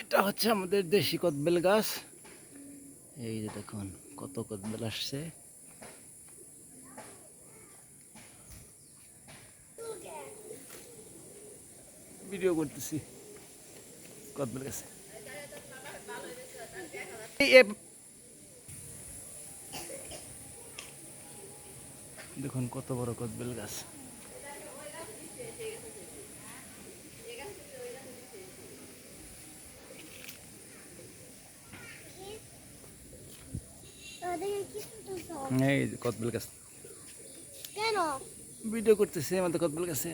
এটা হচ্ছে আমাদের দেশি কদবেল গাছ। এই যে দেখুন কত কদবেল আসছে। ভিডিও করতেছি কদবেল গাছে। দেখুন কত বড় কদবেল গাছ। এই যে কদবেল গাছ। কেন? ভিডিও করতেছে আমাদের কতবেল গাছে।